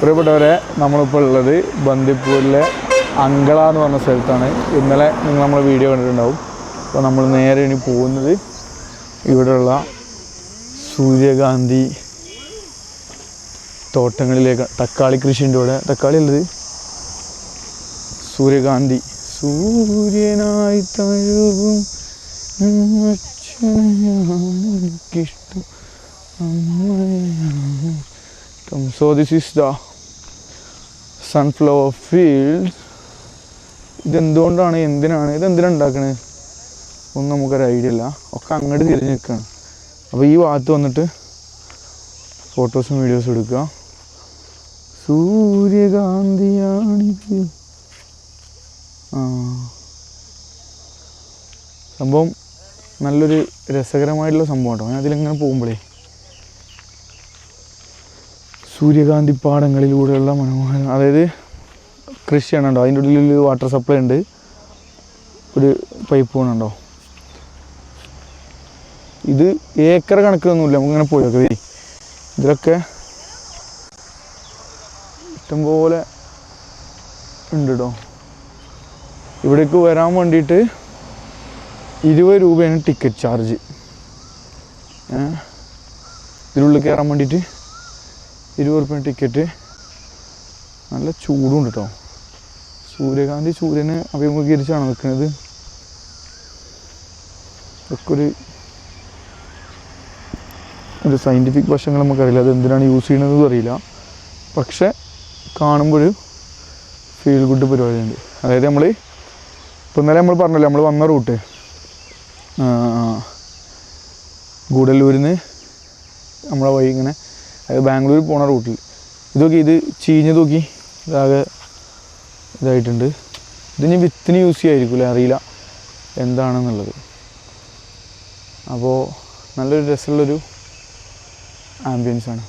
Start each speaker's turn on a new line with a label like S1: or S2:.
S1: പ്രിയപ്പെട്ടവരെ നമ്മളിപ്പോൾ ഉള്ളത് ബന്ദിപ്പൂരിലെ അങ്കള എന്ന് പറഞ്ഞ സ്ഥലത്താണ്. ഇന്നലെ നിങ്ങൾ നമ്മൾ വീഡിയോ കണ്ടിട്ടുണ്ടാവും. അപ്പോൾ നമ്മൾ നേരെ ഇനി പോകുന്നത് ഇവിടെയുള്ള സൂര്യകാന്തി തോട്ടങ്ങളിലേക്ക് തക്കാളി കൃഷിന്റെ ഇവിടെ. തക്കാളി ഉള്ളത് സൂര്യകാന്തി. സൂര്യനായി തഴുകും അമ്മയാണ്. So this is the sunflower field ഇതെന്തുകൊണ്ടാണ്? എന്തിനാണ്? ഇതെന്തിനാണ് ഉണ്ടാക്കണത് ഒന്നും നമുക്കൊരു ഐഡിയ ഇല്ല. ഒക്കെ അങ്ങോട്ട് തിരിഞ്ഞ് നിൽക്കുകയാണ് അപ്പോൾ ഈ ഭാഗത്ത് വന്നിട്ട് ഫോട്ടോസും വീഡിയോസും എടുക്കുക. സൂര്യകാന്തിയാണിത്. ആ. സംഭവം നല്ലൊരു രസകരമായിട്ടുള്ള സംഭവം കേട്ടോ. ഞാൻ അതിലിങ്ങനെ പോകുമ്പോഴേ സൂര്യകാന്തി പാടങ്ങളിലൂടെയുള്ള മനോഹര അതായത് കൃഷിയാണ് ഉണ്ടോ അതിന്റെ ഉള്ളിൽ വാട്ടർ സപ്ലൈ ഉണ്ട്. ഒരു പൈപ്പ് വേണുണ്ടോ? ഇത് ഏക്കർ കണക്കൊന്നുമില്ല നമുക്കിങ്ങനെ പോയൊക്കെ നോക്കാം. ഇതിലൊക്കെ ഇഷ്ടംപോലെ ഉണ്ട് കേട്ടോ ഇവിടേക്ക് വരാൻ വേണ്ടിയിട്ട് ഇരുപത് രൂപയാണ് ടിക്കറ്റ് ചാർജ് ഇതിനുള്ളിൽ കയറാൻ വേണ്ടിയിട്ട് ഇരുപത് റുപ്യ ടിക്കറ്റ് നല്ല ചൂടുണ്ട് കേട്ടോ സൂര്യകാന്തി സൂര്യനെ അഭിമുഖീകരിച്ചാണ് നിൽക്കുന്നത്. ഇതൊക്കെ ഒരു ഒരു സയന്റിഫിക് വശങ്ങൾ നമുക്കറിയില്ല. അത് എന്തിനാണ് യൂസ് ചെയ്യണതെന്നും അറിയില്ല. പക്ഷെ കാണുമ്പോൾ ഫീൽ ഗുഡ് പരിപാടിയുണ്ട്. അതായത് നമ്മൾ ഇപ്പം ഇന്നലെ നമ്മൾ പറഞ്ഞല്ലോ നമ്മൾ വന്ന റൂട്ട് ഗൂഡല്ലൂരിൽ നിന്ന് നമ്മളെ വഴി ഇങ്ങനെ അതായത് ബാംഗ്ലൂർ പോണ റൂട്ടിൽ. ഇതൊക്കെ ഇത് ചീഞ്ഞ് നോക്കി ഇതാകെ ഇതായിട്ടുണ്ട്. ഇത് ഇനി വിത്തിന് യൂസ് ചെയ്യായിരിക്കില്ല അറിയില്ല എന്താണെന്നുള്ളത്. അപ്പോൾ നല്ലൊരു രസമുള്ളൊരു ആംബിയൻസ് ആണ്.